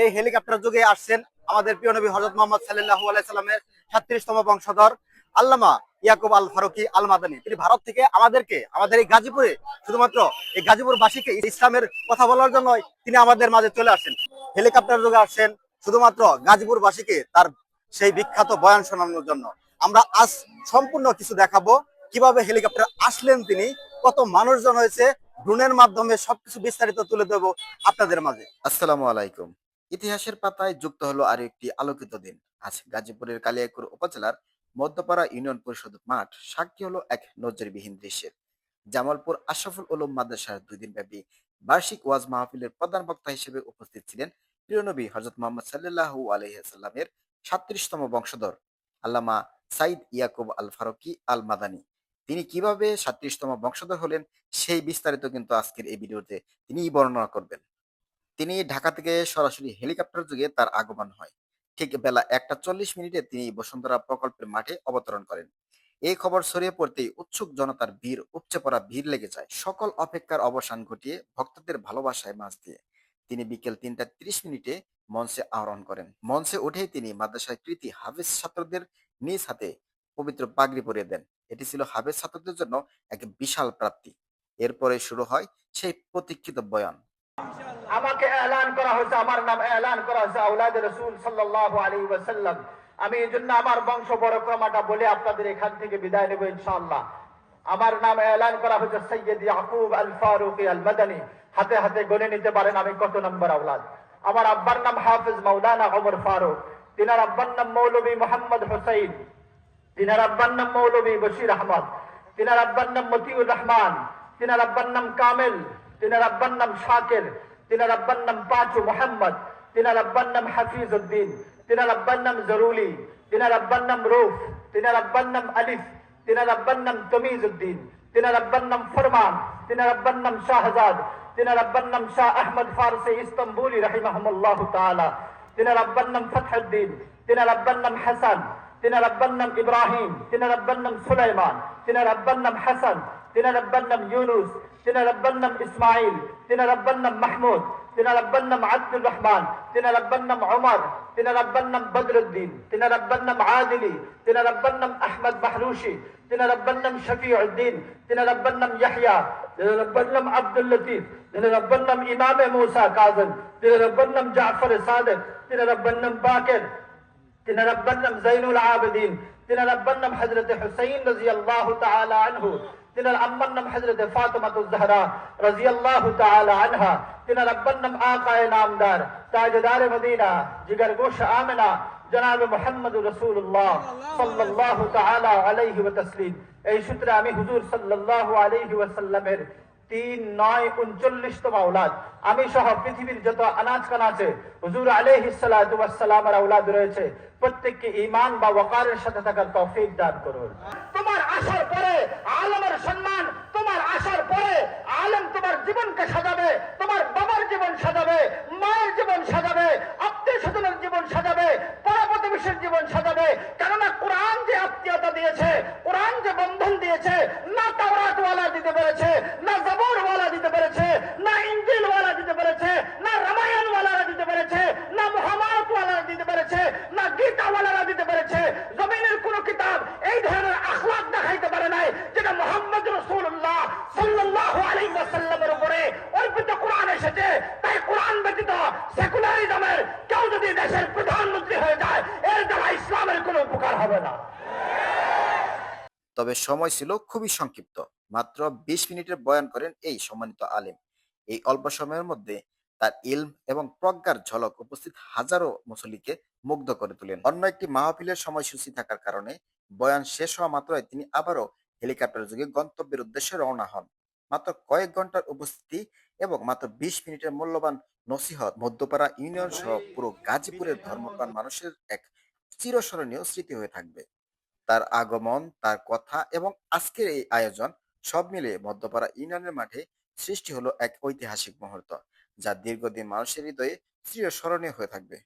এই হেলিকপ্টার যুগে আসছেন আমাদের প্রিয় নবী হজরত মোহাম্মদ সাল্লাল্লাহু আলাইহি সাল্লামের সাতত্রিশতম বংশধর আল্লামা ইয়াকুব আল ফারুকি আল মাদানী তিনি ভারত থেকে আমাদেরকে, আমাদের এই গাজীপুরে, শুধুমাত্র এই গাজীপুর বাসীকে ইসলামের কথা বলার জন্য তিনি আমাদের মাঝে চলে আসেন হেলিকপ্টার যুগে আসছেন শুধুমাত্র গাজীপুর বাসীকে তার সেই বিখ্যাত বয়ান শোনানোর জন্য। আমরা আজ সম্পূর্ণ কিছু দেখাবো, কীভাবে হেলিকপ্টার আসলেন তিনি, কত মানুষজন হয়েছে ড্রোনের মাধ্যমে সবকিছু বিস্তারিত তুলে দেবো আপনাদের মাঝে। আসসালামু আলাইকুম। ইতিহাসের পাতায় যুক্ত হলো আরও একটি আলোকিত দিন। আজ গাজীপুরের কালিয়াকুর উপজেলার মধ্যপাড়া ইউনিয়ন পরিষদ মাঠ সাক্ষী হলো এক নজরবিহীন দৃশ্যের জামালপুর আশরাফুল উলুম মাদ্রাসার দুই দিন ব্যাপী বার্ষিক ওয়াজ মাহফিলের প্রধান বক্তা হিসেবে উপস্থিত ছিলেন প্রিয় নবী হজরত মোহাম্মদ সাল্লাল্লাহু আলহিহাল্লামের সাত্রিশতম বংশধর আল্লামা সাইদ ইয়াকুব আল ফারুকি আল মাদানী তিনি কীভাবে সাত্রিশতম বংশধর হলেন সেই বিস্তারিত কিন্তু আজকের এই ভিডিওতে তিনিই বর্ণনা করবেন। তিনি ঢাকা থেকে সরাসরি হেলিকপ্টার যোগে তার আগমন হয়। ঠিক বেলা একটা চল্লিশ মিনিটে তিনি বসুন্ধরা প্রকল্পের মাঠে অবতরণ করেন। এই খবর ছড়িয়ে পড়তেই উৎসুক জনতার ভিড়, উপচে পড়া ভিড় লেগে যায়। সকল অপেক্ষার অবসান ঘটিয়ে ভক্তদের ভালোবাসায় মাছ দিয়ে তিনি বিকেল তিনটা তিরিশ মিনিটে মঞ্চে আহরণ করেন। মঞ্চে উঠেই তিনি মাদ্রাসায় কৃতি হাফেজ ছাত্রদের নিজ হাতে পবিত্র পাগড়ি পরিয়ে দেন। এটি ছিল হাফেজ ছাত্রদের জন্য এক বিশাল প্রাপ্তি। এরপরে শুরু হয় সেই প্রতীক্ষিত বয়ান। আমাকে এলান করা হয়েছে, আমার নাম এলান করা হয়েছে আউলাদ রসুল সাল্লাল্লাহু আলাইহি ওয়াসাল্লাম। আমি এই জন্য আমার বংশ পরক্রমাটা বলে আপনাদের এখান থেকে বিদায় নেব ইনশাআল্লাহ। আমার নাম এলান করা হয়েছে সৈয়দ ইয়াকুব আল ফারুকি আল মাদানী হাতে হাতে গনে নিতে পারেন আমি কত নম্বর আউলাদ আমার আব্বার নাম হাফিজ মাওলানা ওমর ফারুক। তিনার আব্বার নাম মৌলভী মোহাম্মদ হোসাইন। তিনার আব্বার নাম মৌলভী বশির আহমদ। তিনার আব্বার নাম মতিউর রহমান। তিনার আব্বার নাম কামেল। তিনার আব্বার নাম শাকির তিনার আব্বার নাম পাঁচু মোহাম্মদ তিনার আব্বার নাম হাফিজ উদ্দিন তিনার আব্বার নাম জরুলি তিনার আব্বার নাম রুফ তিনার আব্বার নাম আলিফ তিনার আব্বার নাম তমিজ উদ্দিন তিনার আব্বার নাম ফরমান তিনার আব্বার নাম শাহজাদ তিনার আব্বার নাম শাহ আহমদ ফারসি ইস্তাম্বুলি রাহিমাহুল্লাহ তাআলা তিনার আব্বার নাম ফতহুদ্দিন তিনার আব্বার নাম হাসান তিনার আব্বার নাম ইব্রাহিম তিনার আব্বার নাম সুলাইমান তিনার আব্বার নাম হাসান তিনার আব্বার নাম ইউনুস তিনার আব্বার নাম ইসমাইল তিনার আব্বার নাম মাহমুদ তিনার আব্বার নাম আব্দুর রহমান তিনার আব্বার নাম ওমর তিনার আব্বার নাম বদরুদ্দিন তিনার আব্বার নাম আদিলি তিনার আব্বার নাম আহমদ মাহরুশি তিনার আব্বার নাম শফিউদ্দিন তিনার আব্বার নাম ইয়াহইয়া তিনার আব্বার নাম আব্দুল লতিফ তিনার আব্বার নাম ইমামে মুসা কাজম তিনার আব্বার নাম জাফর সাদেক তিনার আব্বার নাম বাকের তিনার আব্বার নাম জাইনুল আবেদিন তিনার আব্বার নাম হযরত হুসাইন রাদিয়াল্লাহু তাআলা আনহু তিনার আম্মার নাম হযরত ফাতিমাতুজ জাহরা রাদিয়াল্লাহু তাআলা আনহা তিনার আব্বার নাম আকায়ে নামদার তাজদার মদিনা জিগার গোশ আমেনা জনাব মুহাম্মদ রাসূলুল্লাহ সাল্লাল্লাহু তাআলা আলাইহি ওয়া তাসলিম এই সূত্রে আমি হুজুর সাল্লাল্লাহু আলাইহি ওয়াসাল্লামের তিন, নয়, উনচল্লিশতম আউলাদ আমি সহ পৃথিবীর যত আনাজ কানাচে হুজুর আলহ সালামের আউলাদ রয়েছে, প্রত্যেককে ইমান বা ওয়াকারের সাথে থাকার তৌফিক দান করুন। তোমার আসার পরে আলমের সম্মান, তোমার আসার পরে আলম তোমার জীবনকে সাজাবে, তোমার বাবার জীবন সাজাবে, মায়ের জীবন সাজাবে, আত্মীয় স্বজনের জীবন সাজাবে, পাড়া প্রতিবেশীর জীবন সাজাবে। কেননা কোরআন যে আত্মীয়তা দিয়েছে, কোরআন যে বন্ধন দিয়েছে উপরে অর্পিত কোরআন এসেছে। তাই কোরআন ব্যতীত সেকুলারিজমের কেউ যদি দেশের প্রধানমন্ত্রী হয়ে যায়, এর দ্বারা ইসলামের উপকার হবে না। তবে সময় ছিল খুবই সংক্ষিপ্ত। মাত্র বিশ মিনিটের বয়ান করেন এই সম্মানিত আলেম। এই অল্প সময়ের মধ্যে তার ইলম এবং প্রজ্ঞার ঝলক উপস্থিত হাজারো মুসল্লিকে মুগ্ধ করে তোলেন। অন্য একটি মাহফিলের সময়সূচি থাকার কারণে বয়ান শেষ হওয়া মাত্রই তিনি আবারও হেলিকপ্টার যোগে গন্তব্যের উদ্দেশ্যে রওনা হন। মাত্র কয়েক ঘণ্টার উপস্থিতি এবং মাত্র বিশ মিনিটের মূল্যবান নসিহত মধ্যপাড়া ইউনিয়ন সহ পুরো গাজীপুরের ধর্মপ্রাণ মানুষের এক চিরস্মরণীয় স্মৃতি হয়ে থাকবে। তার আগমন তার কথা এবং আজকের এই আয়োজন সব মিলে মধ্যপাড়া ইউনিয়নের মাঠে সৃষ্টি হলো এক ঐতিহাসিক মুহূর্ত যা দীর্ঘদিন মানুষের হৃদয়ে চিরস্মরণীয় হয়ে থাকবে।